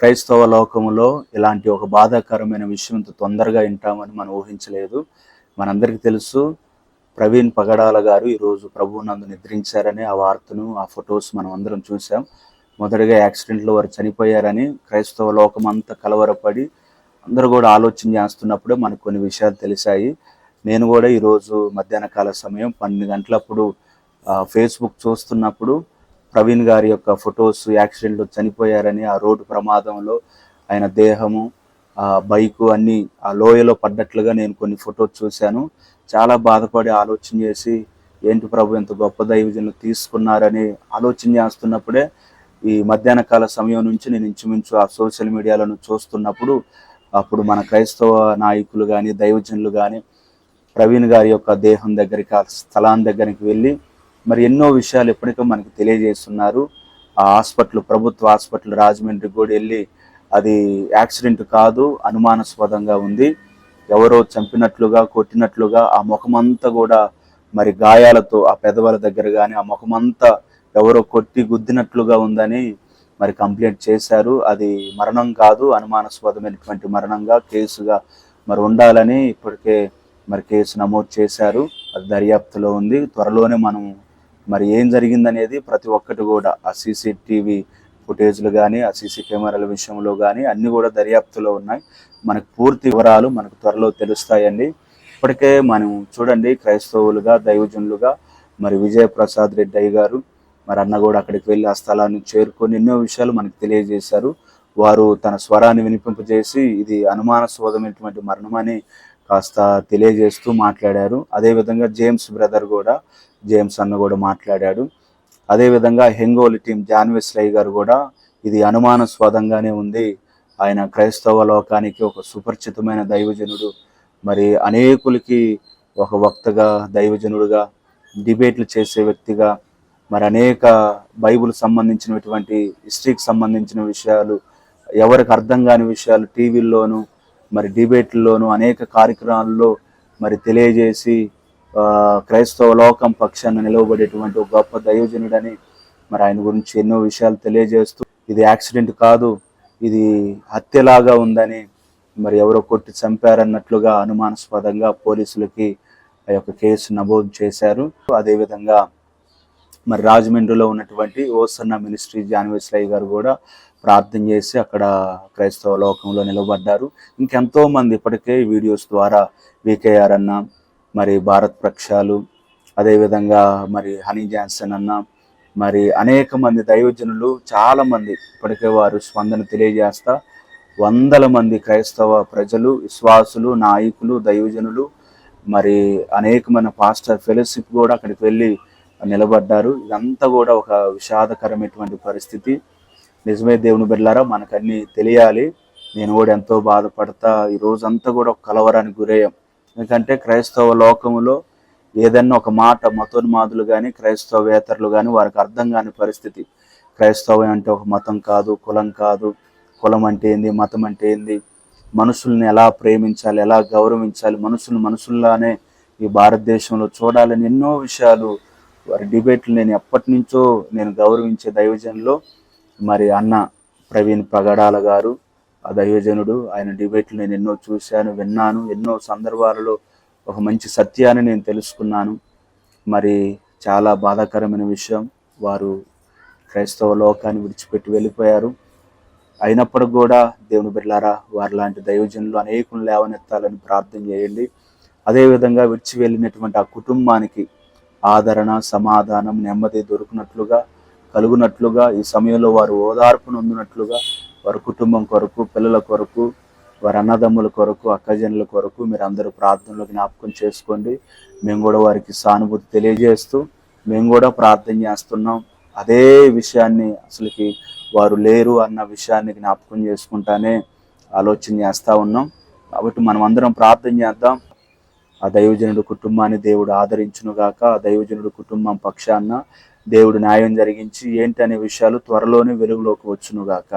క్రైస్తవ లోకములో ఇలాంటి ఒక బాధాకరమైన విషయం ఇంత తొందరగా వింటామని మనం ఊహించలేదు. మనందరికీ తెలుసు ప్రవీణ్ పగడాల గారు ఈరోజు ప్రభువు నందు నిద్రించారని ఆ వార్తను ఆ ఫొటోస్ మనం అందరం చూసాం మొదటగా యాక్సిడెంట్లో వారు చనిపోయారని క్రైస్తవ లోకం అంతా కలవరపడి అందరూ కూడా ఆలోచన చేస్తున్నప్పుడే మనకు కొన్ని విషయాలు తెలిసాయి. నేను కూడా ఈరోజు మధ్యాహ్న కాల సమయం పన్నెండు గంటలప్పుడు ఫేస్బుక్ చూస్తున్నప్పుడు ప్రవీణ్ గారి యొక్క ఫొటోస్ యాక్సిడెంట్లో చనిపోయారని ఆ రోడ్డు ప్రమాదంలో ఆయన దేహము ఆ బైకు అన్ని ఆ లోయలో పడ్డట్లుగా నేను కొన్ని ఫొటోస్ చూశాను. చాలా బాధపడి ఆలోచన చేసి ఏంటి ప్రభు ఎంత గొప్ప దైవజనులు తీసుకున్నారని ఆలోచన చేస్తున్నప్పుడే ఈ మధ్యాహ్న కాల సమయం నుంచి నేను ఇంచుమించు ఆ సోషల్ మీడియాలను చూస్తున్నప్పుడు అప్పుడు మన క్రైస్తవ నాయకులు కానీ దైవజనులు కానీ ప్రవీణ్ గారి యొక్క దేహం దగ్గరికి ఆ స్థలాన్ని దగ్గరికి వెళ్ళి మరి ఎన్నో విషయాలు ఎప్పటికో మనకి తెలియజేస్తున్నారు. ఆ హాస్పిటల్ ప్రభుత్వ హాస్పిటల్ రాజమండ్రి కూడా వెళ్ళి అది యాక్సిడెంట్ కాదు అనుమానాస్పదంగా ఉంది. ఎవరో చంపినట్లుగా కొట్టినట్లుగా ఆ ముఖమంతా కూడా మరి గాయాలతో ఆ పెదవుల దగ్గర కానీ ఆ ముఖమంతా ఎవరో కొట్టి గుద్దినట్లుగా ఉందని మరి కంప్లైంట్ చేశారు. అది మరణం కాదు అనుమానాస్పదమైనటువంటి మరణంగా కేసుగా మరి ఉండాలని ఇప్పటికే మరి కేసు నమోదు చేశారు. అది దర్యాప్తులో ఉంది. త్వరలోనే మనం మరి ఏం జరిగిందనేది ప్రతి ఒక్కటి కూడా. ఆ సీసీటీవీ ఫుటేజ్లు కానీ ఆ సీసీ కెమెరాల విషయంలో కానీ అన్ని కూడా దర్యాప్తులో ఉన్నాయి. మనకు పూర్తి వివరాలు మనకు త్వరలో తెలుస్తాయండి. ఇప్పటికే మనం చూడండి క్రైస్తవులుగా దైవజనులుగా మరి విజయప్రసాద్ రెడ్డి అయ్య గారు మరి అన్న కూడా అక్కడికి వెళ్ళి ఆ స్థలాన్ని చేరుకొని ఎన్నో విషయాలు మనకు తెలియజేశారు. వారు తన స్వరాన్ని వినిపింపజేసి ఇది అనుమానాస్పదమైనటువంటి అని కాస్త తెలియజేస్తూ మాట్లాడారు. అదేవిధంగా జేమ్స్ బ్రదర్ కూడా జేమ్స్ అన్న కూడా మాట్లాడాడు. అదేవిధంగా హెంగోలి టీం జాన్విస్లై గారు కూడా ఇది అనుమానాస్పదంగానే ఉంది. ఆయన క్రైస్తవ లోకానికి ఒక సుపరిచితమైన దైవజనుడు. మరి అనేకులకి ఒక వక్తగా దైవజనుడుగా డిబేట్లు చేసే వ్యక్తిగా మరి అనేక బైబుల్ సంబంధించినటువంటి హిస్టరీకి సంబంధించిన విషయాలు ఎవరికి అర్థం కాని విషయాలు టీవీల్లోనూ మరి డిబేట్లోను అనేక కార్యక్రమాల్లో మరి తెలియజేసి క్రైస్తవ లోకం పక్షాన నిలవబడేటువంటి ఒక గొప్ప దైవజనుడని మరి ఆయన గురించి ఎన్నో విషయాలు తెలియజేస్తూ ఇది యాక్సిడెంట్ కాదు ఇది హత్యలాగా ఉందని మరి ఎవరో కొట్టి చంపారన్నట్లుగా అనుమానాస్పదంగా పోలీసులకి ఆ యొక్క కేసు నమోదు చేశారు. అదేవిధంగా మరి రాజమండ్రిలో ఉన్నటువంటి ఓసన్న మినిస్ట్రీ జాన్వేశ్వరయ్య గారు కూడా ప్రార్థన చేసి అక్కడ క్రైస్తవ లోకంలో నిలబడ్డారు. ఇంకెంతో మంది ఇప్పటికే వీడియోస్ ద్వారా వికేఆర్ అన్న మరి భారత్ ప్రక్షాలు అదేవిధంగా మరి హనీ జాన్సన్ అన్న మరి అనేక మంది దైవజనులు చాలా మంది ఇప్పటికే వారు స్పందన తెలియజేస్తా వందల మంది క్రైస్తవ ప్రజలు విశ్వాసులు నాయకులు దైవజనులు మరి అనేకమైన పాస్టర్ ఫెలోషిప్ కూడా అక్కడికి వెళ్ళి నిలబడ్డారు. ఇదంతా కూడా ఒక విషాదకరమైనటువంటి పరిస్థితి. నిజమే దేవుని బిడ్డలారా మనకన్నీ తెలియాలి. నేను కూడా ఎంతో బాధపడతా ఈ రోజంతా కూడా ఒక కలవరానికి గురయ్యాం. ఎందుకంటే క్రైస్తవ లోకములో ఏదన్నా ఒక మాట మతోన్మాదులు కానీ క్రైస్తవేతరులు కానీ వారికి అర్థం కాని పరిస్థితి. క్రైస్తవం అంటే ఒక మతం కాదు కులం కాదు. కులం అంటే ఏంది మతం అంటే ఏంది? మనుషుల్ని ఎలా ప్రేమించాలి ఎలా గౌరవించాలి? మనుషులు మనుషుల్లానే ఈ భారతదేశంలో చూడాలని ఎన్నో విషయాలు వారి డిబేట్లు నేను ఎప్పటి నుంచో నేను గౌరవించే దైవజనులో. మరి అన్న ప్రవీణ్ ప్రగడాల గారు ఆ దైవజనుడు ఆయన డిబేట్లు నేను ఎన్నో చూశాను విన్నాను ఎన్నో సందర్భాలలో ఒక మంచి సత్యాన్ని నేను తెలుసుకున్నాను. మరి చాలా బాధాకరమైన విషయం వారు క్రైస్తవ లోకాన్ని విడిచిపెట్టి వెళ్ళిపోయారు. అయినప్పటికి కూడా దేవుని బిడ్డలారా వారి లాంటి దైవజనులు అనేకులు లేవనెత్తాలని ప్రార్థన చేయండి. అదేవిధంగా విడిచి వెళ్ళినటువంటి ఆ కుటుంబానికి ఆదరణ సమాధానం నెమ్మది దొరికినట్లుగా కలుగునట్లుగా ఈ సమయంలో వారు ఓదార్పు నొందినట్లుగా వారి కుటుంబం కొరకు పిల్లల కొరకు వారి అన్నదమ్ముల కొరకు అక్కజనుల కొరకు మీరు అందరూ ప్రార్థనలో జ్ఞాపకం చేసుకోండి. మేము కూడా వారికి సానుభూతి తెలియజేస్తూ మేము కూడా ప్రార్థన చేస్తున్నాం. అదే విషయాన్ని అసలుకి వారు లేరు అన్న విషయాన్ని జ్ఞాపకం చేసుకుంటానే ఆలోచన చేస్తూ ఉన్నాం. కాబట్టి మనం అందరం ప్రార్థన చేద్దాం. ఆ దైవజనుడు కుటుంబాన్ని దేవుడు ఆదరించునుగాక ఆ దైవజనుడు కుటుంబం పక్షాన దేవుడు న్యాయం జరిగించి ఏంటి అనే విషయాలు త్వరలోనే వెలుగులోకి వచ్చునుగాక.